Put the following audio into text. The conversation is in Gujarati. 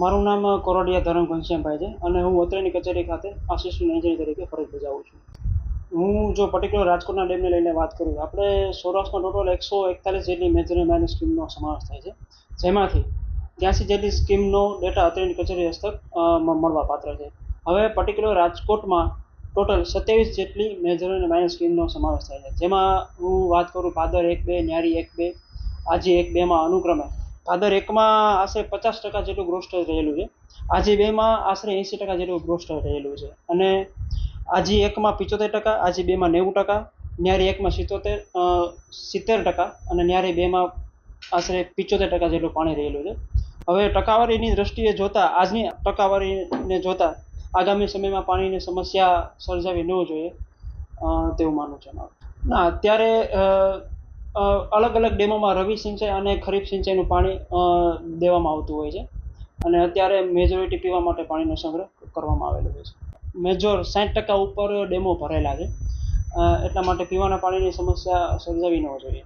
મારું નામ કોરડિયા ધરમ ઘનશ્યામભાઈ છે અને હું અત્રેની કચેરી ખાતે આસિસ્ટન્ટ એન્જિનિયર તરીકે ફરજ બજાવું છું. હું જો પર્ટિક્યુલર રાજકોટના ડેમને લઈને વાત કરું, આપણે સૌરાષ્ટ્રમાં ટોટલ એકસો એકતાલીસ જેટલી મેજર માઇનર સ્કીમનો સમાવેશ થાય છે, જેમાંથી ત્યાંસી જેટલી સ્કીમનો ડેટા અત્રેની કચેરી હસ્તક મળવા પાત્ર છે. હવે પર્ટિક્યુલર રાજકોટમાં ટોટલ સત્યાવીસ જેટલી મેજર અને માઇનર સ્કીમનો સમાવેશ થાય છે. જેમાં હું વાત કરું, ભાદર એક બે, ન્યારી એક બે, આજે એક બેમાં અનુક્રમે ભાદર એકમાં આશરે પચાસ ટકા જેટલું ગ્રોસ્ટર રહેલું છે. આજી બેમાં આશરે એંસી ટકા જેટલું ગ્રોસ્ટર રહેલું છે. અને આજી એકમાં પિચોતેર ટકા, આજી બેમાં નેવું ટકા, ન્યારે એકમાં સિત્તોતેર સિત્તેર ટકા અને ન્યારે બેમાં આશરે પિચોતેર ટકા જેટલું પાણી રહેલું છે. હવે ટકાવારીની દ્રષ્ટિએ જોતા, આજની ટકાવારીને જોતા, આગામી સમયમાં પાણીની સમસ્યા સર્જાવી ન જોઈએ તેવું માનવું છે મારું. ના, અત્યારે અલગ અલગ ડેમોમાં રવિ સિંચાઈ અને ખરીફ સિંચાઈનું પાણી દેવામાં આવતું હોય છે. અને અત્યારે મેજોરિટી પીવા માટે પાણીનો સંગ્રહ કરવામાં આવેલો હોય છે. મેજોર સાઠ ટકા ઉપર ડેમો ભરેલા છે. એટલા માટે પીવાના પાણીની સમસ્યા સર્જાવી ન જોઈએ.